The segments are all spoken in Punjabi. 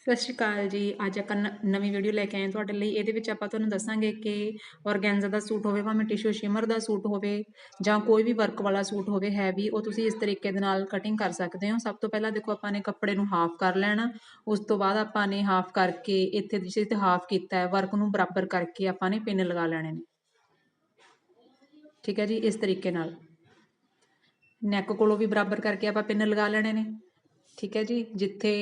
ਸਤਿ ਸ਼੍ਰੀ ਅਕਾਲ ਜੀ। ਅੱਜ ਆਪਾਂ ਨ- ਨਵੀਂ ਵੀਡੀਓ ਲੈ ਕੇ ਆਏ ਹਾਂ ਤੁਹਾਡੇ ਲਈ। ਇਹਦੇ ਵਿੱਚ ਆਪਾਂ ਤੁਹਾਨੂੰ ਦੱਸਾਂਗੇ ਕਿ ਔਰਗੈਂਜ਼ਾ ਦਾ ਸੂਟ ਹੋਵੇ, ਭਾਵੇਂ ਟਿਸ਼ੂ ਸ਼ਿਮਰ ਦਾ ਸੂਟ ਹੋਵੇ ਜਾਂ ਕੋਈ ਵੀ ਵਰਕ ਵਾਲਾ ਸੂਟ ਹੋਵੇ ਹੈਵੀ ਉਹ ਤੁਸੀਂ ਇਸ ਤਰੀਕੇ ਦੇ ਨਾਲ ਕਟਿੰਗ ਕਰ ਸਕਦੇ ਹੋ। ਸਭ ਤੋਂ ਪਹਿਲਾਂ ਦੇਖੋ, ਆਪਾਂ ਨੇ ਕੱਪੜੇ ਨੂੰ ਹਾਫ ਕਰ ਲੈਣਾ। ਉਸ ਤੋਂ ਬਾਅਦ ਆਪਾਂ ਨੇ ਹਾਫ ਕਰਕੇ ਇੱਥੇ ਜਿਸ ਤੇ ਹਾਫ ਕੀਤਾ ਹੈ ਵਰਕ ਨੂੰ ਬਰਾਬਰ ਕਰਕੇ ਆਪਾਂ ਨੇ ਪਿੰਨ ਲਗਾ ਲੈਣੇ ਨੇ। ਠੀਕ ਹੈ ਜੀ, ਇਸ ਤਰੀਕੇ ਨਾਲ। ਨੈਕ ਕੋਲੋਂ ਵੀ ਬਰਾਬਰ ਕਰਕੇ ਆਪਾਂ ਪਿੰਨ ਲਗਾ ਲੈਣੇ ਨੇ। ਠੀਕ ਹੈ ਜੀ, ਜਿੱਥੇ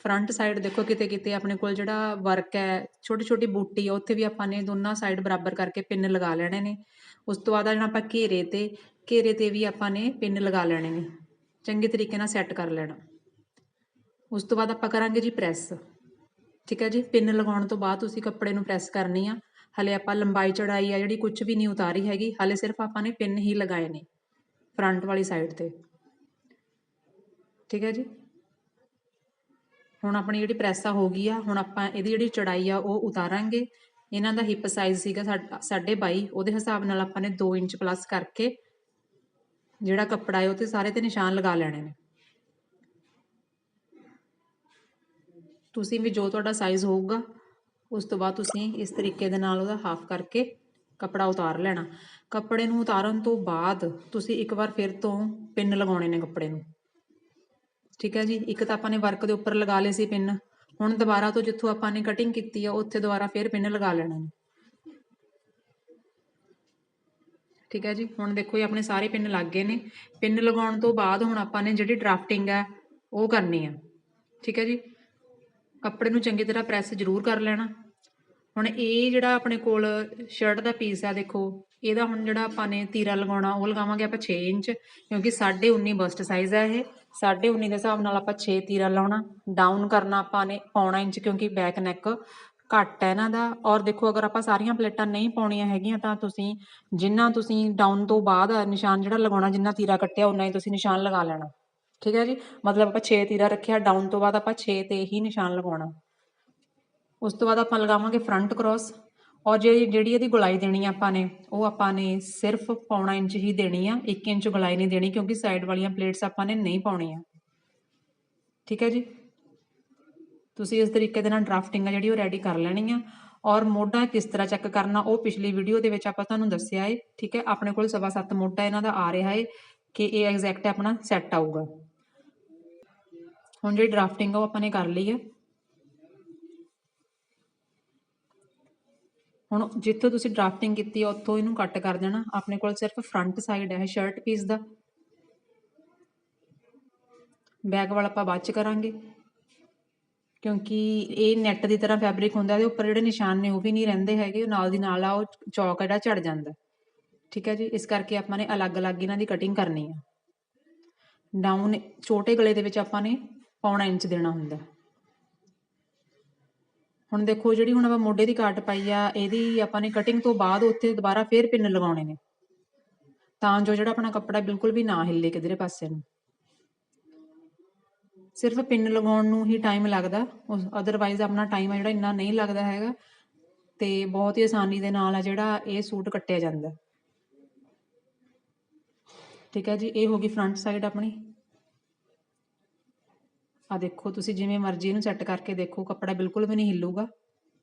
ਫਰੰਟ ਸਾਈਡ ਦੇਖੋ ਕਿਤੇ ਕਿਤੇ ਆਪਣੇ ਕੋਲ ਜਿਹੜਾ ਵਰਕ ਹੈ ਛੋਟੀ ਛੋਟੀ ਬੂਟੀ ਆ ਉੱਥੇ ਵੀ ਆਪਾਂ ਨੇ ਦੋਨਾਂ ਸਾਈਡ ਬਰਾਬਰ ਕਰਕੇ ਪਿੰਨ ਲਗਾ ਲੈਣੇ ਨੇ। ਉਸ ਤੋਂ ਬਾਅਦ ਜਿਹੜਾ ਆਪਾਂ ਘੇਰੇ ਤੇ ਘੇਰੇ ਤੇ ਵੀ ਆਪਾਂ ਨੇ ਪਿੰਨ ਲਗਾ ਲੈਣੇ ਨੇ। ਚੰਗੇ ਤਰੀਕੇ ਨਾਲ ਸੈੱਟ ਕਰ ਲੈਣਾ। ਉਸ ਤੋਂ ਬਾਅਦ ਆਪਾਂ ਕਰਾਂਗੇ ਜੀ ਪ੍ਰੈਸ ਠੀਕ ਹੈ ਜੀ? ਪਿੰਨ ਲਗਾਉਣ ਤੋਂ ਬਾਅਦ ਤੁਸੀਂ ਕੱਪੜੇ ਨੂੰ ਪ੍ਰੈਸ ਕਰਨੀ ਆ। ਹਲੇ ਆਪਾਂ ਲੰਬਾਈ ਚੜਾਈ ਆ ਜਿਹੜੀ ਕੁਝ ਵੀ ਨਹੀਂ ਉਤਾਰੀ ਹੈਗੀ, ਹਲੇ ਸਿਰਫ ਆਪਾਂ ਨੇ ਪਿੰਨ ਹੀ ਲਗਾਏ ਨੇ ਫਰੰਟ ਵਾਲੀ ਸਾਈਡ ਤੇ। ਠੀਕ ਹੈ ਜੀ? ਹੁਣ ਆਪਣੀ ਜਿਹੜੀ ਪ੍ਰੈਸ ਆ ਹੋ ਗਈ ਆ, ਹੁਣ ਆਪਾਂ ਇਹਦੀ ਜਿਹੜੀ ਚੜਾਈ ਆ, ਉਹ ਉਤਾਰਾਂਗੇ। ਇਹਨਾਂ ਦਾ ਹਿਪ ਸਾਈਜ਼ ਸੀਗਾ ਸਾਡ- ਸਾਢੇ 22 ਉਹਦੇ ਹਿਸਾਬ ਨਾਲ ਆਪਾਂ ਨੇ 2 ਇੰਚ ਪਲੱਸ ਕਰਕੇ ਜਿਹੜਾ ਕੱਪੜਾ ਹੈ, ਉਹ ਤੇ ਸਾਰੇ ਤੇ ਨਿਸ਼ਾਨ ਲਗਾ ਲੈਣੇ ਨੇ। ਤੁਸੀਂ ਵੀ ਜੋ ਤੁਹਾਡਾ ਸਾਈਜ਼ ਹੋਊਗਾ, ਉਸ ਤੋਂ ਬਾਅਦ ਤੁਸੀਂ ਇਸ ਤਰੀਕੇ ਦੇ ਨਾਲ ਉਹਦਾ ਹਾਫ ਕਰਕੇ ਕੱਪੜਾ ਉਤਾਰ ਲੈਣਾ। ਕੱਪੜੇ ਨੂੰ ਉਤਾਰਨ ਤੋਂ ਬਾਅਦ ਤੁਸੀਂ ਇੱਕ ਵਾਰ ਫਿਰ ਤੋਂ ਪਿੰਨ ਲਗਾਉਣੇ ਨੇ ਕੱਪੜੇ ਨੂੰ। ਠੀਕ ਹੈ ਜੀ? ਇੱਕ ਤਾਂ ਆਪਾਂ ਨੇ ਵਰਕ ਦੇ ਉੱਪਰ ਲਗਾ ਲਏ ਸੀ ਪਿੰਨ। ਹੁਣ ਦੁਬਾਰਾ ਤੋਂ ਜਿੱਥੋਂ ਆਪਾਂ ਨੇ ਕਟਿੰਗ ਕੀਤੀ ਆ, ਉੱਥੇ ਦੁਬਾਰਾ ਫਿਰ ਪਿੰਨ ਲਗਾ ਲੈਣਾ ਨੇ ਠੀਕ ਹੈ ਜੀ? ਹੁਣ ਦੇਖੋ ਇਹ ਆਪਣੇ ਸਾਰੇ ਪਿੰਨ ਲੱਗ ਗਏ ਨੇ। ਪਿੰਨ ਲਗਾਉਣ ਤੋਂ ਬਾਅਦ ਹੁਣ ਆਪਾਂ ਨੇ ਜਿਹੜੀ ਡਰਾਫਟਿੰਗ ਹੈ, ਉਹ ਕਰਨੀ ਆ। ਠੀਕ ਹੈ ਜੀ? ਕੱਪੜੇ ਨੂੰ ਚੰਗੀ ਤਰ੍ਹਾਂ ਪ੍ਰੈਸ ਜ਼ਰੂਰ ਕਰ ਲੈਣਾ। ਹੁਣ ਇਹ ਜਿਹੜਾ ਆਪਣੇ ਕੋਲ ਸ਼ਰਟ ਦਾ ਪੀਸ ਆ, ਦੇਖੋ, ਇਹਦਾ ਹੁਣ ਜਿਹੜਾ ਆਪਾਂ ਨੇ ਤੀਰਾ ਲਗਾਉਣਾ, ਉਹ ਲਗਾਵਾਂਗੇ ਆਪਾਂ 6 ਇੰਚ, ਕਿਉਂਕਿ 19.5 ਬਸਟ ਸਾਈਜ਼ ਹੈ ਇਹ। 19.5 ਦੇ ਹਿਸਾਬ ਨਾਲ ਆਪਾਂ 6 ਤੀਰਾ ਲਾਉਣਾ ਡਾਊਨ ਕਰਨਾ ਆਪਾਂ ਨੇ ਪੌਣਾ ਇੰਚ ਕਿਉਂਕਿ ਬੈਕ ਨੈਕ ਘੱਟ ਹੈ ਇਹਨਾਂ ਦਾ। ਔਰ ਦੇਖੋ, ਅਗਰ ਆਪਾਂ ਸਾਰੀਆਂ ਪਲੇਟਾਂ ਨਹੀਂ ਪਾਉਣੀਆਂ ਹੈਗੀਆਂ ਤਾਂ ਤੁਸੀਂ ਜਿੰਨਾ ਤੁਸੀਂ ਡਾਊਨ ਤੋਂ ਬਾਅਦ ਨਿਸ਼ਾਨ ਜਿਹੜਾ ਲਗਾਉਣਾ, ਜਿੰਨਾ ਤੀਰਾ ਕੱਟਿਆ ਉਨਾ ਹੀ ਤੁਸੀਂ ਨਿਸ਼ਾਨ ਲਗਾ ਲੈਣਾ। ਠੀਕ ਹੈ ਜੀ? ਮਤਲਬ ਆਪਾਂ 6 ਤੀਰਾ ਰੱਖਿਆ ਡਾਊਨ ਤੋਂ ਬਾਅਦ ਆਪਾਂ 6 ਤੇ ਹੀ ਨਿਸ਼ਾਨ ਲਗਾਉਣਾ। ਉਸ ਤੋਂ ਬਾਅਦ ਆਪਾਂ ਲਗਾਵਾਂਗੇ ਫਰੰਟ ਕ੍ਰੋਸ ਔਰ ਜਿਹੜੀ ਜਿਹੜੀ ਇਹਦੀ ਗੁਲਾਈ ਦੇਣੀ ਆਪਾਂ ਨੇ, ਉਹ ਆਪਾਂ ਨੇ ਸਿਰਫ ਪੌਣਾ ਇੰਚ ਹੀ ਦੇਣੀ ਆ 1 ਇੰਚ ਗੁਲਾਈ ਨਹੀਂ ਦੇਣੀ ਕਿਉਂਕਿ ਸਾਈਡ ਵਾਲੀਆਂ ਪਲੇਟਸ ਆਪਾਂ ਨੇ ਨਹੀਂ ਪਾਉਣੀਆਂ। ਠੀਕ ਹੈ ਜੀ? ਤੁਸੀਂ ਇਸ ਤਰੀਕੇ ਦੇ ਨਾਲ ਡਰਾਫਟਿੰਗ ਆ ਜਿਹੜੀ ਉਹ ਰੈਡੀ ਕਰ ਲੈਣੀ ਆ। ਔਰ ਮੋਢਾ ਕਿਸ ਤਰ੍ਹਾਂ ਚੈੱਕ ਕਰਨਾ, ਉਹ ਪਿਛਲੀ ਵੀਡੀਓ ਦੇ ਵਿੱਚ ਆਪਾਂ ਤੁਹਾਨੂੰ ਦੱਸਿਆ ਏ। ਠੀਕ ਹੈ? ਆਪਣੇ ਕੋਲ ਸਵਾ ਸੱਤ ਮੋਢਾ ਇਹਨਾਂ ਦਾ ਆ ਰਿਹਾ ਏ ਕਿ ਇਹ ਐਗਜ਼ੈਕਟ ਆਪਣਾ ਸੈੱਟ ਆਊਗਾ। ਹੁਣ ਜਿਹੜੀ ਡਰਾਫਟਿੰਗ ਆ ਉਹ ਆਪਾਂ ਨੇ ਕਰ ਲਈ ਆ। ਹੁਣ ਜਿੱਥੋਂ ਤੁਸੀਂ ਡਰਾਫਟਿੰਗ ਕੀਤੀ ਹੈ ਉੱਥੋਂ ਇਹਨੂੰ ਕੱਟ ਕਰ ਦੇਣਾ। ਆਪਣੇ ਕੋਲ ਸਿਰਫ ਫਰੰਟ ਸਾਈਡ ਹੈ ਸ਼ਰਟ ਪੀਸ ਦਾ। ਬੈਕ ਵਾਲਾ ਆਪਾਂ ਬਾਅਦ ਚ ਕਰਾਂਗੇ। ਕਿਉਂਕਿ ਇਹ ਨੈਟ ਦੀ ਤਰ੍ਹਾਂ ਫੈਬਰਿਕ ਹੁੰਦਾ, ਇਹਦੇ ਉੱਪਰ ਜਿਹੜੇ ਨਿਸ਼ਾਨ ਨੇ, ਉਹ ਵੀ ਨਹੀਂ ਰਹਿੰਦੇ ਹੈਗੇ। ਉਹ ਨਾਲ ਦੀ ਨਾਲ ਆ, ਉਹ ਚੌਕ ਜਿਹੜਾ ਝੜ ਜਾਂਦਾ। ਠੀਕ ਹੈ ਜੀ? ਇਸ ਕਰਕੇ ਆਪਾਂ ਨੇ ਅਲੱਗ-ਅਲੱਗ ਇਹਨਾਂ ਦੀ ਕਟਿੰਗ ਕਰਨੀ ਆ। ਡਾਊਨ ਛੋਟੇ ਗਲੇ ਦੇ ਵਿੱਚ ਆਪਾਂ ਨੇ ਪੌਣਾ ਇੰਚ ਦੇਣਾ ਹੁੰਦਾ। ਹੁਣ ਦੇਖੋ ਜਿਹੜੀ ਹੁਣ ਆਪਾਂ ਮੋਢੇ ਦੀ ਕਾਟ ਪਾਈ ਆ, ਇਹਦੀ ਆਪਾਂ ਨੇ ਕਟਿੰਗ ਤੋਂ ਬਾਅਦ ਉੱਥੇ ਦੁਬਾਰਾ ਫੇਰ ਪਿੰਨ ਲਗਾਉਣੇ ਨੇ। ਤਾਂ ਜੋ ਜਿਹੜਾ ਆਪਣਾ ਕੱਪੜਾ ਬਿਲਕੁਲ ਵੀ ਨਾ ਹਿੱਲੇ ਕਿਧਰੇ ਪਾਸੇ ਨੂੰ। ਸਿਰਫ ਪਿੰਨ ਲਗਾਉਣ ਨੂੰ ਹੀ ਟਾਈਮ ਲੱਗਦਾ। ਅਦਰਵਾਈਜ਼ ਆਪਣਾ ਟਾਈਮ ਆ ਜਿਹੜਾ ਇੰਨਾ ਨਹੀਂ ਲੱਗਦਾ ਹੈਗਾ। ਤੇ ਬਹੁਤ ਹੀ ਆਸਾਨੀ ਦੇ ਨਾਲ ਆ ਜਿਹੜਾ ਇਹ ਸੂਟ ਕੱਟਿਆ ਜਾਂਦਾ। ਠੀਕ ਹੈ ਜੀ, ਇਹ ਹੋ ਗਈ ਫਰੰਟ ਸਾਈਡ ਆਪਣੀ। ਆ ਦੇਖੋ, ਤੁਸੀਂ ਜਿਵੇਂ ਮਰਜ਼ੀ ਇਹਨੂੰ ਸੈੱਟ ਕਰਕੇ ਦੇਖੋ, ਕੱਪੜਾ ਬਿਲਕੁਲ ਵੀ ਨਹੀਂ ਹਿੱਲੂਗਾ,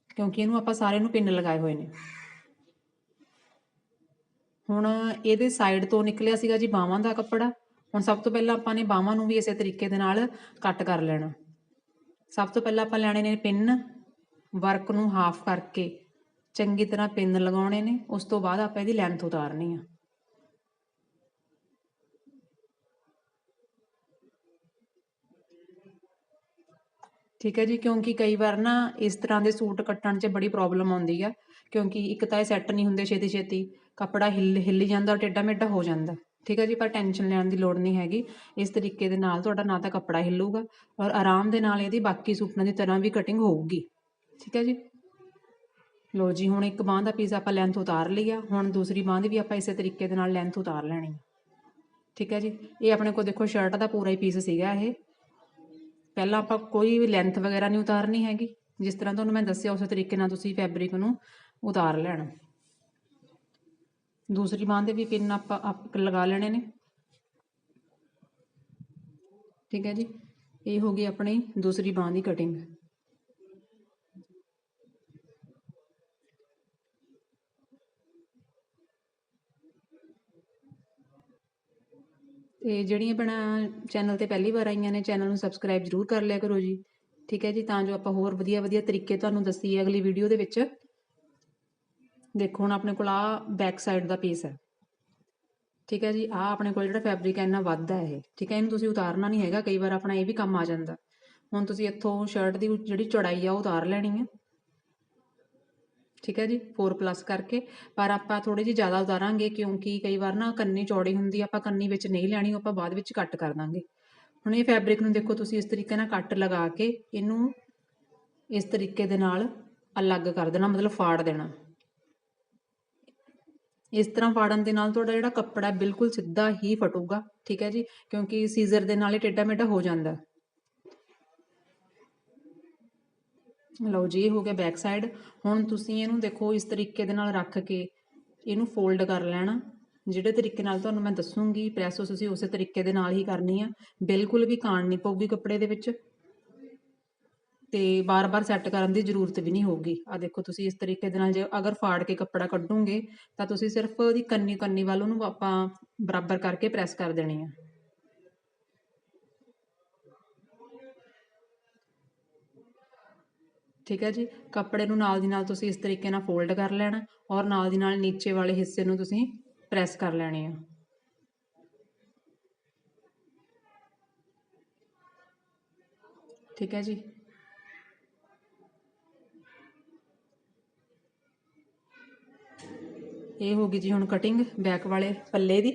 ਕਿਉਂਕਿ ਇਹਨੂੰ ਆਪਾਂ ਸਾਰੇ ਨੂੰ ਪਿੰਨ ਲਗਾਏ ਹੋਏ ਨੇ। ਹੁਣ ਇਹਦੇ ਸਾਈਡ ਤੋਂ ਨਿਕਲਿਆ ਸੀਗਾ ਜੀ ਬਾਹਾਂ ਦਾ ਕੱਪੜਾ। ਹੁਣ ਸਭ ਤੋਂ ਪਹਿਲਾਂ ਆਪਾਂ ਨੇ ਬਾਹਾਂ ਨੂੰ ਵੀ ਇਸੇ ਤਰੀਕੇ ਦੇ ਨਾਲ ਕੱਟ ਕਰ ਲੈਣਾ। ਸਭ ਤੋਂ ਪਹਿਲਾਂ ਆਪਾਂ ਲੈਣੇ ਨੇ ਪਿੰਨ ਵਰਕ ਨੂੰ ਹਾਫ ਕਰਕੇ ਚੰਗੀ ਤਰ੍ਹਾਂ ਪਿੰਨ ਲਗਾਉਣੇ ਨੇ, ਉਸ ਤੋਂ ਬਾਅਦ ਆਪਾਂ ਇਹਦੀ ਲੈਂਥ ਉਤਾਰਨੀ ਆ। ਠੀਕ ਹੈ ਜੀ, ਕਿਉਂਕਿ ਕਈ ਵਾਰ ਨਾ ਇਸ ਤਰ੍ਹਾਂ ਦੇ ਸੂਟ ਕੱਟਣ 'ਚ ਬੜੀ ਪ੍ਰੋਬਲਮ ਆਉਂਦੀ ਆ, ਕਿਉਂਕਿ ਇੱਕ ਤਾਂ ਇਹ ਸੈੱਟ ਨਹੀਂ ਹੁੰਦੇ ਛੇਤੀ ਛੇਤੀ, ਕੱਪੜਾ ਹਿੱਲ ਹਿੱਲ ਜਾਂਦਾ ਔਰ ਟੇਢਾ ਮੇਢਾ ਹੋ ਜਾਂਦਾ। ਠੀਕ ਹੈ ਜੀ, ਪਰ ਟੈਨਸ਼ਨ ਲੈਣ ਦੀ ਲੋੜ ਨਹੀਂ ਹੈਗੀ। ਇਸ ਤਰੀਕੇ ਦੇ ਨਾਲ ਤੁਹਾਡਾ ਨਾ ਤਾਂ ਕੱਪੜਾ ਹਿੱਲੂਗਾ ਔਰ ਆਰਾਮ ਦੇ ਨਾਲ ਇਹਦੀ ਬਾਕੀ ਸੂਟਾਂ ਦੀ ਤਰ੍ਹਾਂ ਵੀ ਕਟਿੰਗ ਹੋਊਗੀ। ਠੀਕ ਹੈ ਜੀ? ਲੋ ਜੀ, ਹੁਣ ਇੱਕ ਬਾਂਹ ਦਾ ਪੀਸ ਆਪਾਂ ਲੈਂਥ ਉਤਾਰ ਲਈ ਆ, ਹੁਣ ਦੂਸਰੀ ਬਾਂਹ ਦੀ ਵੀ ਆਪਾਂ ਇਸੇ ਤਰੀਕੇ ਦੇ ਨਾਲ ਲੈਂਥ ਉਤਾਰ ਲੈਣੀ ਠੀਕ ਹੈ ਜੀ, ਇਹ ਆਪਣੇ ਕੋਲ ਦੇਖੋ ਸ਼ਰਟ ਦਾ ਪੂਰਾ ਹੀ ਪੀਸ ਸੀਗਾ ਇਹ। ਪਹਿਲਾਂ ਆਪਾਂ ਕੋਈ ਵੀ ਲੈਂਥ ਵਗੈਰਾ ਨਹੀਂ ਉਤਾਰਨੀ ਹੈਗੀ। ਜਿਸ ਤਰ੍ਹਾਂ ਤੁਹਾਨੂੰ ਮੈਂ ਦੱਸਿਆ, ਉਸੇ ਤਰੀਕੇ ਨਾਲ ਤੁਸੀਂ ਫੈਬਰਿਕ ਨੂੰ ਉਤਾਰ ਲੈਣਾ। ਦੂਸਰੀ ਬਾਂਹ ਦੇ ਵੀ ਪਿੰਨ ਆਪਾਂ ਆਪ ਲਗਾ ਲੈਣੇ ਨੇ। ਠੀਕ ਹੈ ਜੀ? ਇਹ ਹੋ ਗਈ ਆਪਣੀ ਦੂਸਰੀ ਬਾਂਹ ਦੀ ਕਟਿੰਗ ਤੇ ਜਿਹੜੀਆਂ ਭੈਣਾਂ ਚੈਨਲ ਤੇ ਪਹਿਲੀ ਵਾਰ ਆਈਆਂ ਨੇ ਚੈਨਲ ਨੂੰ ਸਬਸਕ੍ਰਾਈਬ ਜ਼ਰੂਰ ਕਰ ਲਿਆ ਕਰੋ ਜੀ। ਠੀਕ ਹੈ ਜੀ? ਤਾਂ ਜੋ ਆਪਾਂ ਹੋਰ ਵਧੀਆ ਵਧੀਆ ਤਰੀਕੇ ਤੁਹਾਨੂੰ ਦੱਸੀਏ ਅਗਲੀ ਵੀਡੀਓ ਦੇ ਵਿੱਚ। ਦੇਖੋ, ਹੁਣ ਆਪਣੇ ਕੋਲ ਆ ਬੈਕ ਸਾਈਡ ਦਾ ਪੀਸ ਹੈ। ਠੀਕ ਹੈ ਜੀ? ਆ ਆਪਣੇ ਕੋਲ ਜਿਹੜਾ ਫੈਬਰਿਕ ਹੈ, ਇੰਨਾ ਵੱਧਦਾ ਹੈ ਇਹ। ਠੀਕ ਹੈ? ਇਹਨੂੰ ਤੁਸੀਂ ਉਤਾਰਨਾ ਨਹੀਂ ਹੈਗਾ। ਕਈ ਵਾਰ ਆਪਣਾ ਇਹ ਵੀ ਕੰਮ ਆ ਜਾਂਦਾ। ਹੁਣ ਤੁਸੀਂ ਇੱਥੋਂ ਸ਼ਰਟ ਦੀ ਜਿਹੜੀ ਚੌੜਾਈ ਆ, ਉਹ ਉਤਾਰ ਲੈਣੀ ਹੈ। ਠੀਕ ਹੈ ਜੀ 4 ਪਲੱਸ ਕਰਕੇ। ਪਰ ਆਪਾਂ ਥੋੜੀ ਜਿਹੀ ਜ਼ਿਆਦਾ ਉਤਾਰਾਂਗੇ ਕਿਉਂਕਿ ਕਈ ਵਾਰ ਨਾ ਕੰਨੀ ਚੌੜੀ ਹੁੰਦੀ ਆਪਾਂ ਕੰਨੀ ਵਿੱਚ ਨਹੀਂ ਲੈਣੀ ਆਪਾਂ ਬਾਅਦ ਵਿੱਚ ਕੱਟ ਕਰ ਦਾਂਗੇ। ਹੁਣ ਇਹ ਫੈਬਰਿਕ ਨੂੰ ਦੇਖੋ ਤੁਸੀਂ ਇਸ ਤਰੀਕੇ ਨਾਲ ਕੱਟ ਲਗਾ ਕੇ ਇਹਨੂੰ ਇਸ ਤਰੀਕੇ ਦੇ ਨਾਲ ਅਲੱਗ ਕਰ ਦੇਣਾ, ਮਤਲਬ ਫਾੜ ਦੇਣਾ। ਇਸ ਤਰ੍ਹਾਂ ਫਾੜਨ ਦੇ ਨਾਲ ਤੁਹਾਡਾ ਜਿਹੜਾ ਕੱਪੜਾ ਬਿਲਕੁਲ ਸਿੱਧਾ ਹੀ ਫਟੂਗਾ, ਠੀਕ ਹੈ ਜੀ, ਕਿਉਂਕਿ ਸੀਜ਼ਰ ਦੇ ਨਾਲ ਇਹ ਟੇਢਾ ਮੇਢਾ ਹੋ ਜਾਂਦਾ। ਲਓ ਜੀ, ਇਹ ਹੋ ਗਿਆ ਬੈਕ ਸਾਈਡ ਹੁਣ ਤੁਸੀਂ ਇਹਨੂੰ ਦੇਖੋ, ਇਸ ਤਰੀਕੇ ਦੇ ਨਾਲ ਰੱਖ ਕੇ ਇਹਨੂੰ ਫੋਲਡ ਕਰ ਲੈਣਾ। ਜਿਹੜੇ ਤਰੀਕੇ ਨਾਲ ਤੁਹਾਨੂੰ ਮੈਂ ਦੱਸੂਗੀ, ਪ੍ਰੈਸ ਤੁਸੀਂ ਉਸੇ ਤਰੀਕੇ ਦੇ ਨਾਲ ਹੀ ਕਰਨੀ ਆ। ਬਿਲਕੁਲ ਵੀ ਕਾਣ ਨਹੀਂ ਪਊਗੀ ਕੱਪੜੇ ਦੇ ਵਿੱਚ। ਤੇ ਬਾਰ-ਬਾਰ ਸੈੱਟ ਕਰਨ ਦੀ ਜ਼ਰੂਰਤ ਵੀ ਨਹੀਂ ਹੋਊਗੀ। ਆ ਦੇਖੋ ਤੁਸੀਂ ਇਸ ਤਰੀਕੇ ਦੇ ਨਾਲ ਜੇ ਅਗਰ ਫਾੜ ਕੇ ਕੱਪੜਾ ਕੱਢੋਗੇ, ਤਾਂ ਤੁਸੀਂ ਸਿਰਫ ਉਹਦੀ ਕੰਨੀ ਕੰਨੀ ਵੱਲ ਉਹਨੂੰ ਆਪਾਂ ਬਰਾਬਰ ਕਰਕੇ ਪ੍ਰੈਸ ਕਰ ਦੇਣੀ ਆ। ਠੀਕ ਹੈ ਜੀ? ਕੱਪੜੇ ਨੂੰ ਨਾਲ ਦੀ ਨਾਲ ਤੁਸੀਂ ਇਸ ਤਰੀਕੇ ਨਾਲ ਫੋਲਡ ਕਰ ਲੈਣਾ ਔਰ ਨਾਲ ਦੀ ਨਾਲ ਨੀਚੇ ਵਾਲੇ ਹਿੱਸੇ ਨੂੰ ਤੁਸੀਂ ਪ੍ਰੈਸ ਕਰ ਲੈਣੇ ਆ। ਠੀਕ ਹੈ ਜੀ? ਇਹ ਹੋ ਗਈ ਜੀ ਹੁਣ ਕਟਿੰਗ ਬੈਕ ਵਾਲੇ ਪੱਲੇ ਦੀ।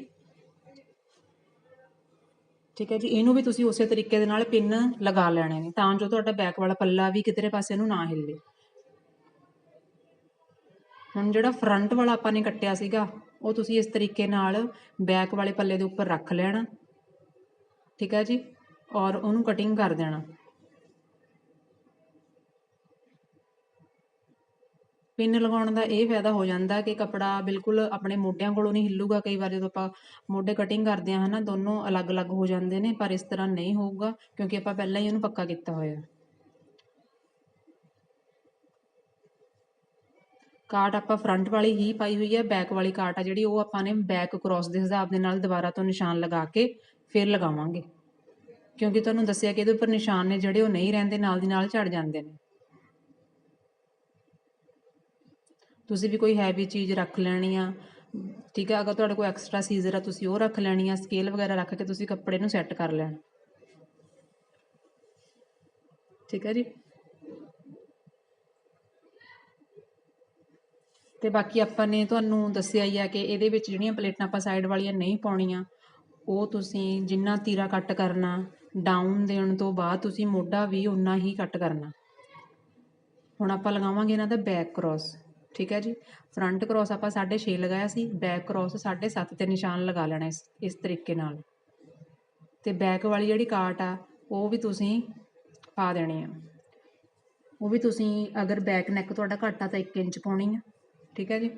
ਠੀਕ ਹੈ ਜੀ, ਇਹਨੂੰ ਵੀ ਤੁਸੀਂ ਉਸੇ ਤਰੀਕੇ ਦੇ ਨਾਲ ਪਿੰਨ ਲਗਾ ਲੈਣੇ ਨੇ, ਤਾਂ ਜੋ ਤੁਹਾਡਾ ਬੈਕ ਵਾਲਾ ਪੱਲਾ ਵੀ ਕਿਧਰੇ ਪਾਸੇ ਨੂੰ ਨਾ ਹਿੱਲੇ। ਹੁਣ ਜਿਹੜਾ ਫਰੰਟ ਵਾਲਾ ਆਪਾਂ ਨੇ ਕੱਟਿਆ ਸੀਗਾ, ਉਹ ਤੁਸੀਂ ਇਸ ਤਰੀਕੇ ਨਾਲ ਬੈਕ ਵਾਲੇ ਪੱਲੇ ਦੇ ਉੱਪਰ ਰੱਖ ਲੈਣਾ। ਠੀਕ ਹੈ ਜੀ, ਔਰ ਉਹਨੂੰ ਕਟਿੰਗ ਕਰ ਦੇਣਾ। ਪਿੰਨ ਲਗਾਉਣ ਦਾ ਇਹ ਫਾਇਦਾ ਹੋ ਜਾਂਦਾ ਕਿ ਕੱਪੜਾ ਬਿਲਕੁਲ ਆਪਣੇ ਮੋਢਿਆਂ ਕੋਲੋਂ ਨਹੀਂ ਹਿੱਲੂਗਾ। ਕਈ ਵਾਰ ਜਦੋਂ ਆਪਾਂ ਮੋਢੇ ਕਟਿੰਗ ਕਰਦੇ ਹਾਂ ਹਨਾ, ਦੋਨੋਂ ਅਲੱਗ-ਅਲੱਗ ਹੋ ਜਾਂਦੇ ਨੇ, ਪਰ ਇਸ ਤਰ੍ਹਾਂ ਨਹੀਂ ਹੋਊਗਾ ਕਿਉਂਕਿ ਆਪਾਂ ਪਹਿਲਾਂ ਹੀ ਉਹਨੂੰ ਪੱਕਾ ਕੀਤਾ ਹੋਇਆ ਕਾਟ ਆਪਾਂ ਫਰੰਟ ਵਾਲੀ ਹੀ ਪਾਈ ਹੋਈ ਹੈ ਬੈਕ ਵਾਲੀ ਕਾਟ ਆ ਜਿਹੜੀ, ਉਹ ਆਪਾਂ ਨੇ ਬੈਕ ਕ੍ਰਾਸ ਦੇ ਹਿਸਾਬ ਦੇ ਨਾਲ ਦੁਬਾਰਾ ਤੋਂ ਨਿਸ਼ਾਨ ਲਗਾ ਕੇ ਫਿਰ ਲਗਾਵਾਂਗੇ। ਕਿਉਂਕਿ ਤੁਹਾਨੂੰ ਦੱਸਿਆ ਕਿ ਇਹਦੇ ਉੱਪਰ ਨਿਸ਼ਾਨ ਨੇ ਜਿਹੜੇ ਉਹ ਨਹੀਂ ਰਹਿੰਦੇ, ਨਾਲ ਦੀ ਨਾਲ ਝੜ ਜਾਂਦੇ ਨੇ। ਤੁਸੀਂ ਵੀ ਕੋਈ ਹੈਵੀ ਚੀਜ਼ ਰੱਖ ਲੈਣੀ ਆ। ਠੀਕ ਹੈ ਅਗਰ ਤੁਹਾਡੇ ਕੋਲ ਐਕਸਟਰਾ ਸੀਜ਼ਰ ਆ, ਤੁਸੀਂ ਉਹ ਰੱਖ ਲੈਣੀ ਆ ਸਕੇਲ ਵਗੈਰਾ ਰੱਖ ਕੇ ਤੁਸੀਂ ਕੱਪੜੇ ਨੂੰ ਸੈੱਟ ਕਰ ਲੈਣਾ। ਠੀਕ ਹੈ ਜੀ। ਤੇ ਬਾਕੀ ਆਪਾਂ ਨੇ ਤੁਹਾਨੂੰ ਦੱਸਿਆ ਹੀ ਆ ਕਿ ਇਹਦੇ ਵਿੱਚ ਜਿਹੜੀਆਂ ਪਲੇਟਾਂ ਆਪਾਂ ਸਾਈਡ ਵਾਲੀਆਂ ਨਹੀਂ ਪਾਉਣੀਆਂ, ਉਹ ਤੁਸੀਂ ਜਿੰਨਾ ਤੀਰਾ ਕੱਟ ਕਰਨਾ ਡਾਊਨ ਦੇਣ ਤੋਂ ਬਾਅਦ ਤੁਸੀਂ ਮੋਢਾ ਵੀ ਉਨਾ ਹੀ ਕੱਟ ਕਰਨਾ। ਹੁਣ ਆਪਾਂ ਲਗਾਵਾਂਗੇ ਇਹਨਾਂ ਦਾ ਬੈਕ ਕ੍ਰਾਸ ਠੀਕ ਹੈ ਜੀ। ਫਰੰਟ ਕ੍ਰਾਸ ਆਪਾਂ 6.5 ਲਗਾਇਆ ਸੀ ਬੈਕ ਕ੍ਰਾਸ 7.5 ਤੇ ਨਿਸ਼ਾਨ ਲਗਾ ਲੈਣਾ ਇਸ ਇਸ ਤਰੀਕੇ ਨਾਲ। ਤੇ ਬੈਕ ਵਾਲੀ ਜਿਹੜੀ ਕਾਟ ਆ, ਉਹ ਵੀ ਤੁਸੀਂ ਪਾ ਦੇਣੀ ਆ। ਉਹ ਵੀ ਤੁਸੀਂ ਅਗਰ ਬੈਕ ਨੈਕ ਤੁਹਾਡਾ ਘੱਟ ਆ ਤਾਂ 1 ਇੰਚ ਪਾਉਣੀ ਆ, ਠੀਕ ਹੈ ਜੀ।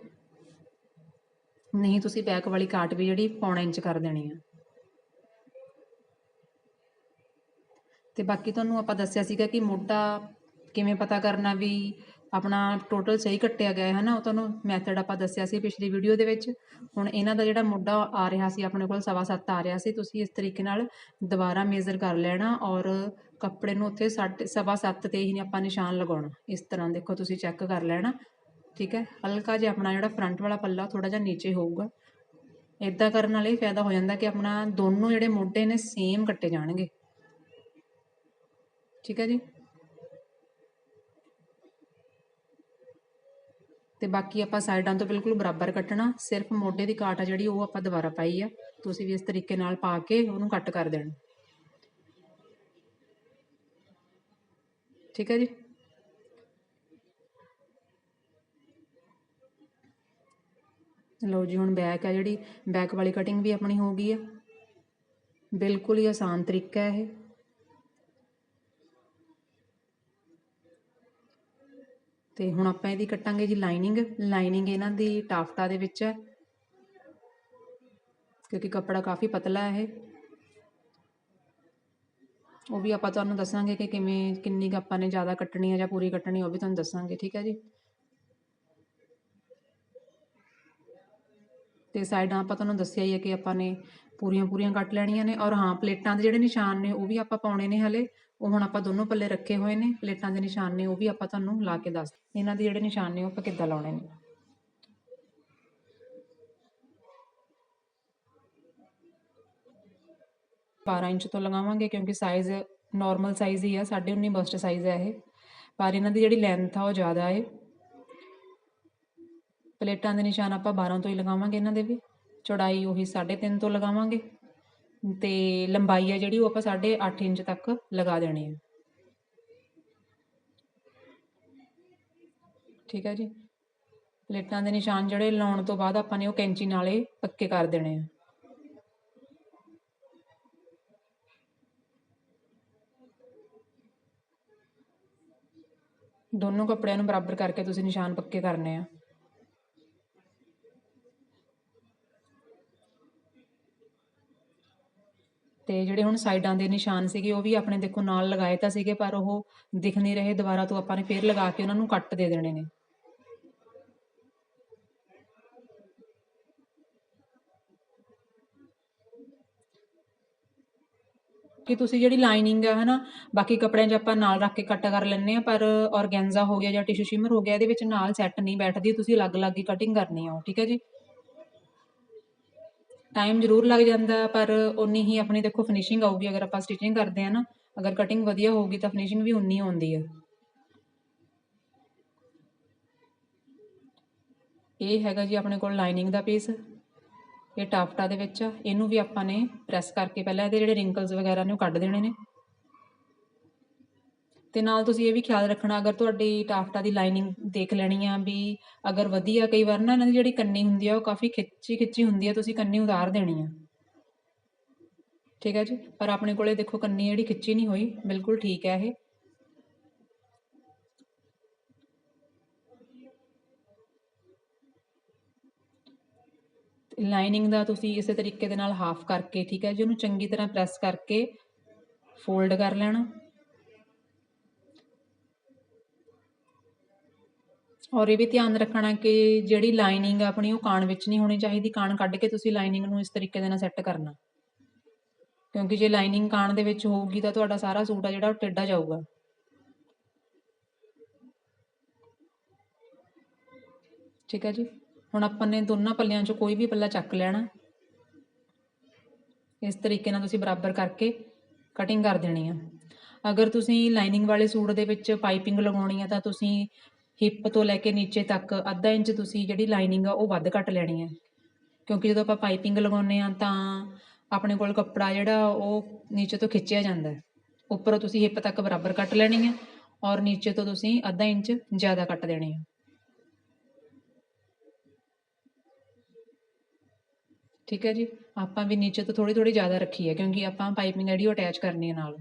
ਨਹੀਂ, ਤੁਸੀਂ ਬੈਕ ਵਾਲੀ ਕਾਟ ਵੀ ਜਿਹੜੀ ਪੌਣਾ ਇੰਚ ਕਰ ਦੇਣੀ ਆ। ਤੇ ਬਾਕੀ ਤੁਹਾਨੂੰ ਆਪਾਂ ਦੱਸਿਆ ਸੀਗਾ ਕਿ ਮੋਢਾ ਕਿਵੇਂ ਪਤਾ ਕਰਨਾ ਵੀ ਆਪਣਾ ਟੋਟਲ ਸਹੀ ਕੱਟਿਆ ਗਿਆ ਹੈ ਨਾ ਉਹ ਤੁਹਾਨੂੰ ਮੈਥਡ ਆਪਾਂ ਦੱਸਿਆ ਸੀ ਪਿਛਲੀ ਵੀਡੀਓ ਦੇ ਵਿੱਚ। ਹੁਣ ਇਹਨਾਂ ਦਾ ਜਿਹੜਾ ਮੋਢਾ ਆ ਰਿਹਾ ਸੀ, ਆਪਣੇ ਕੋਲ ਸਵਾ ਸੱਤ ਆ ਰਿਹਾ ਸੀ, ਤੁਸੀਂ ਇਸ ਤਰੀਕੇ ਨਾਲ ਦੁਬਾਰਾ ਮੇਜ਼ਰ ਕਰ ਲੈਣਾ ਔਰ ਕੱਪੜੇ ਨੂੰ ਉੱਥੇ ਸਾਢੇ, ਸਵਾ ਸੱਤ ਤੇ ਹੀ ਆਪਾਂ ਨਿਸ਼ਾਨ ਲਗਾਉਣਾ। ਇਸ ਤਰ੍ਹਾਂ ਦੇਖੋ, ਤੁਸੀਂ ਚੈੱਕ ਕਰ ਲੈਣਾ, ਠੀਕ ਹੈ? ਹਲਕਾ ਜਿਹਾ ਆਪਣਾ ਜਿਹੜਾ ਫਰੰਟ ਵਾਲਾ ਪੱਲਾ ਥੋੜਾ ਜਿਹਾ ਨੀਚੇ ਹੋਊਗਾ। ਇਦਾਂ ਕਰਨ ਨਾਲ ਇਹ ਫਾਇਦਾ ਹੋ ਜਾਂਦਾ ਕਿ ਆਪਣਾ ਦੋਨੋਂ ਜਿਹੜੇ ਮੋਢੇ ਨੇ ਸੇਮ ਕੱਟੇ ਜਾਣਗੇ। ਠੀਕ ਹੈ ਜੀ? ਤੇ ਬਾਕੀ ਆਪਾਂ ਸਾਈਡਾਂ ਤੋਂ ਬਿਲਕੁਲ ਬਰਾਬਰ ਕੱਟਣਾ। ਸਿਰਫ ਮੋਢੇ ਦੀ ਕਾਟ ਆ ਜਿਹੜੀ, ਉਹ ਆਪਾਂ ਦੁਬਾਰਾ ਪਾਈ ਆ। ਤੁਸੀਂ ਵੀ ਇਸ ਤਰੀਕੇ ਨਾਲ ਪਾ ਕੇ ਉਹਨੂੰ ਕੱਟ ਕਰ ਦੇਣਾ। ਠੀਕ ਹੈ ਜੀ? ਲਓ ਜੀ, ਹੁਣ ਬੈਕ ਆ ਜਿਹੜੀ। ਬੈਕ ਵਾਲੀ ਕਟਿੰਗ ਵੀ ਆਪਣੀ ਹੋ ਗਈ ਆ। ਬਿਲਕੁਲ ਹੀ ਆਸਾਨ ਤਰੀਕਾ ਹੈ ਇਹ। ਤੇ ਹੁਣ ਆਪਾਂ ਇਹਦੀ ਕੱਟਾਂਗੇ ਜੀ ਲਾਈਨਿੰਗ ਲਾਈਨਿੰਗ ਇਹਨਾਂ ਦੀ ਟਾਫਟਾ ਦੇ ਵਿੱਚ ਹੈ। ਕਿਉਂਕਿ ਕੱਪੜਾ ਕਾਫੀ ਪਤਲਾ ਹੈ ਇਹ। ਉਹ ਵੀ ਆਪਾਂ ਤੁਹਾਨੂੰ ਦੱਸਾਂਗੇ ਕਿ ਕਿਵੇਂ, ਕਿੰਨੀ ਕੁ ਆਪਾਂ ਨੇ ਜ਼ਿਆਦਾ ਕੱਟਣੀ ਹੈ ਜਾਂ ਪੂਰੀ ਕੱਟਣੀ, ਉਹ ਵੀ ਤੁਹਾਨੂੰ ਦੱਸਾਂਗੇ, ਠੀਕ ਹੈ ਜੀ। ਤੇ ਸਾਈਡਾਂ ਆਪਾਂ ਤੁਹਾਨੂੰ ਦੱਸਿਆ ਹੀ ਹੈ ਕਿ ਆਪਾਂ ਨੇ ਪੂਰੀਆਂ ਪੂਰੀਆਂ ਕੱਟ ਲੈਣੀਆਂ ਨੇ ਔਰ ਹਾਂ, ਪਲੇਟਾਂ ਦੇ ਜਿਹੜੇ ਨਿਸ਼ਾਨ ਨੇ ਉਹ ਵੀ ਆਪਾਂ ਪਾਉਣੇ ਨੇ ਹਲੇ। ਉਹ ਹੁਣ ਆਪਾਂ ਦੋਨੋਂ ਪੱਲੇ ਰੱਖੇ ਹੋਏ ਨੇ। ਪਲੇਟਾਂ ਦੇ ਨਿਸ਼ਾਨ ਨੇ ਉਹ ਵੀ ਆਪਾਂ ਤੁਹਾਨੂੰ ਲਾ ਕੇ ਦੱਸ ਇਹਨਾਂ ਦੇ ਜਿਹੜੇ ਨਿਸ਼ਾਨ ਨੇ ਉਹ ਆਪਾਂ ਕਿੱਦਾਂ ਲਾਉਣੇ ਨੇ। ਬਾਰਾਂ ਇੰਚ ਤੋਂ ਲਗਾਵਾਂਗੇ ਕਿਉਂਕਿ ਸਾਈਜ਼ ਨਾਰਮਲ ਸਾਈਜ਼ ਹੀ ਆ 19.5 ਬਸਟ ਸਾਈਜ਼ ਹੈ ਇਹ। ਪਰ ਇਹਨਾਂ ਦੀ ਜਿਹੜੀ ਲੈਂਥ ਆ ਉਹ ਜ਼ਿਆਦਾ ਹੈ ਪਲੇਟਾਂ ਦੇ ਨਿਸ਼ਾਨ ਆਪਾਂ 12 ਤੋਂ ਹੀ ਲਗਾਵਾਂਗੇ ਇਹਨਾਂ ਦੇ ਵੀ। ਚੌੜਾਈ ਉਹੀ 3.5 ਤੋਂ ਲਗਾਵਾਂਗੇ ਤੇ ਲੰਬਾਈ ਆ ਜਿਹੜੀ ਉਹ ਆਪਾਂ 8.5 ਇੰਚ ਤੱਕ ਲਗਾ ਦੇਣੀ ਹੈ ਠੀਕ ਹੈ ਜੀ। ਪਲੇਟਾਂ ਦੇ ਨਿਸ਼ਾਨ ਜਿਹੜੇ ਲਾਉਣ ਤੋਂ ਬਾਅਦ ਆਪਾਂ ਨੇ ਉਹ ਕੈਂਚੀ ਨਾਲੇ ਪੱਕੇ ਕਰ ਦੇਣੇ ਆ। ਦੋਨੋਂ ਕੱਪੜਿਆਂ ਨੂੰ ਬਰਾਬਰ ਕਰਕੇ ਤੁਸੀਂ ਨਿਸ਼ਾਨ ਪੱਕੇ ਕਰਨੇ ਆ। ਤੇ ਜਿਹੜੇ ਹੁਣ ਸਾਈਡਾਂ ਦੇ ਨਿਸ਼ਾਨ ਸੀਗੇ, ਉਹ ਵੀ ਆਪਣੇ ਦੇਖੋ ਨਾਲ ਲਗਾਏ ਤਾਂ ਸੀਗੇ, ਪਰ ਉਹ ਦਿਖ ਨਹੀਂ ਰਹੇ, ਦੁਬਾਰਾ ਤੋਂ ਆਪਾਂ ਨੇ ਫੇਰ ਲਗਾ ਕੇ ਉਹਨਾਂ ਨੂੰ ਕੱਟ ਦੇ ਦੇਣੇ ਨੇ। ਕਿ ਤੁਸੀਂ ਜਿਹੜੀ ਲਾਈਨਿੰਗ ਹੈ ਹਨਾ, ਬਾਕੀ ਕੱਪੜਿਆਂ 'ਚ ਆਪਾਂ ਨਾਲ ਰੱਖ ਕੇ ਕੱਟ ਕਰ ਲੈਂਦੇ ਆ ਪਰ ਔਰਗੈਂਜ਼ਾ ਹੋ ਗਿਆ ਜਾਂ ਟਿਸ਼ੂ ਸ਼ਿਮਰ ਹੋ ਗਿਆ, ਇਹਦੇ ਵਿੱਚ ਨਾਲ ਸੈੱਟ ਨਹੀਂ ਬੈਠਦੀ, ਤੁਸੀਂ ਅਲੱਗ-ਅਲੱਗ ਹੀ ਕਟਿੰਗ ਕਰਨੀ ਆ ਠੀਕ ਹੈ ਜੀ? ਟਾਈਮ ਜ਼ਰੂਰ ਲੱਗ ਜਾਂਦਾ, ਪਰ ਉਨੀ ਹੀ ਆਪਣੀ ਦੇਖੋ ਫਿਨਿਸ਼ਿੰਗ ਆਊਗੀ, ਅਗਰ ਆਪਾਂ ਸਟਿਚਿੰਗ ਕਰਦੇ ਆ ਨਾ, ਅਗਰ ਕਟਿੰਗ ਵਧੀਆ ਹੋਊਗੀ ਤਾਂ ਫਿਨਿਸ਼ਿੰਗ ਵੀ ਉਨੀ ਆਉਂਦੀ ਆ। ਇਹ ਹੈਗਾ ਜੀ ਆਪਣੇ ਕੋਲ ਲਾਈਨਿੰਗ ਦਾ ਪੀਸ ਇਹ ਟਾਫਟਾ ਦੇ ਵਿੱਚ ਆ, ਇਹਨੂੰ ਵੀ ਆਪਾਂ ਨੇ ਪ੍ਰੈਸ ਕਰਕੇ ਪਹਿਲਾਂ ਇਹਦੇ ਜਿਹੜੇ ਰਿੰਕਲਸ ਵਗੈਰਾ ਨੇ ਉਹ ਕੱਢ ਦੇਣੇ ਨੇ। ਤੇ ਨਾਲ ਤੁਸੀਂ ਇਹ ਵੀ ਖਿਆਲ ਰੱਖਣਾ, ਅਗਰ ਤੁਹਾਡੀ ਟਾਫਟਾ ਦੀ ਲਾਈਨਿੰਗ ਦੇਖ ਲੈਣੀ ਆ ਵੀ ਅਗਰ ਵਧੀਆ ਕਈ ਵਾਰ ਨਾ ਇਹਨਾਂ ਦੀ ਜਿਹੜੀ ਕੰਨੀ ਹੁੰਦੀ ਆ, ਉਹ ਕਾਫੀ ਖਿੱਚੀ ਖਿੱਚੀ ਹੁੰਦੀ ਆ, ਤੁਸੀਂ ਕੰਨੀ ਉਤਾਰ ਦੇਣੀ ਆ। ਠੀਕ ਹੈ ਜੀ? ਪਰ ਆਪਣੇ ਕੋਲੇ ਦੇਖੋ ਕੰਨੀ ਜਿਹੜੀ ਖਿੱਚੀ ਨਹੀਂ ਹੋਈ, ਬਿਲਕੁਲ ਠੀਕ ਹੈ ਇਹ। ਲਾਈਨਿੰਗ ਦਾ ਤੁਸੀਂ ਇਸੇ ਤਰੀਕੇ ਦੇ ਨਾਲ ਹਾਫ ਕਰਕੇ, ਠੀਕ ਹੈ ਜੀ? ਉਹਨੂੰ ਚੰਗੀ ਤਰ੍ਹਾਂ ਪ੍ਰੈਸ ਕਰਕੇ ਫੋਲਡ ਕਰ ਲੈਣਾ। ਔਰ ਇਹ ਵੀ ਧਿਆਨ ਰੱਖਣਾ ਕਿ ਜਿਹੜੀ ਲਾਈਨਿੰਗ ਆਪਣੀ ਉਹ ਕਾਣ ਵਿੱਚ ਨਹੀਂ ਹੋਣੀ ਚਾਹੀਦੀ ਕਾਣ ਕੱਢ ਕੇ ਤੁਸੀਂ ਲਾਈਨਿੰਗ ਨੂੰ ਇਸ ਤਰੀਕੇ ਦੇ ਨਾਲ ਸੈੱਟ ਕਰਨਾ। ਕਿਉਂਕਿ ਜੇ ਲਾਈਨਿੰਗ ਕਾਣ ਦੇ ਵਿੱਚ ਹੋਊਗੀ ਤਾਂ ਤੁਹਾਡਾ ਸਾਰਾ ਸੂਟ ਆ ਜਿਹੜਾ ਉਹ ਟੇਢਾ ਜਾਊਗਾ। ਠੀਕ ਹੈ ਜੀ? ਹੁਣ ਆਪਾਂ ਨੇ ਦੋਨਾਂ ਪੱਲਿਆਂ 'ਚੋਂ ਕੋਈ ਵੀ ਪੱਲਾ ਚੱਕ ਲੈਣਾ। ਇਸ ਤਰੀਕੇ ਨਾਲ ਤੁਸੀਂ ਬਰਾਬਰ ਕਰਕੇ ਕਟਿੰਗ ਕਰ ਦੇਣੀ ਆ। ਅਗਰ ਤੁਸੀਂ ਲਾਈਨਿੰਗ ਵਾਲੇ ਸੂਟ ਦੇ ਵਿੱਚ ਪਾਈਪਿੰਗ ਲਗਾਉਣੀ ਆ ਤਾਂ ਤੁਸੀਂ ਹਿੱਪ ਤੋਂ ਲੈ ਕੇ ਨੀਚੇ ਤੱਕ, ਅੱਧਾ ਇੰਚ ਤੁਸੀਂ ਜਿਹੜੀ ਲਾਈਨਿੰਗ ਆ, ਉਹ ਵੱਧ ਕੱਟ ਲੈਣੀ ਹੈ। ਕਿਉਂਕਿ ਜਦੋਂ ਆਪਾਂ ਪਾਈਪਿੰਗ ਲਗਾਉਂਦੇ ਆ ਤਾਂ ਆਪਣੇ ਕੋਲ ਕੱਪੜਾ ਜਿਹੜਾ, ਉਹ ਨੀਚੇ ਤੋਂ ਖਿੱਚਿਆ ਜਾਂਦਾ ਹੈ। ਉੱਪਰੋਂ ਤੁਸੀਂ ਹਿੱਪ ਤੱਕ ਬਰਾਬਰ ਕੱਟ ਲੈਣੀ ਹੈ ਔਰ ਨੀਚੇ ਤੋਂ ਤੁਸੀਂ ਅੱਧਾ ਇੰਚ ਜ਼ਿਆਦਾ ਕੱਟ ਦੇਣੀ ਹੈ। ਠੀਕ ਹੈ ਜੀ? ਆਪਾਂ ਵੀ ਨੀਚੇ ਤੋਂ ਥੋੜੀ ਥੋੜੀ ਜ਼ਿਆਦਾ ਰੱਖੀ ਹੈ, ਕਿਉਂਕਿ ਆਪਾਂ ਪਾਈਪਿੰਗ ਜਿਹੜੀ ਉਹ ਅਟੈਚ ਕਰਨੀ ਹੈ ਨਾਲ।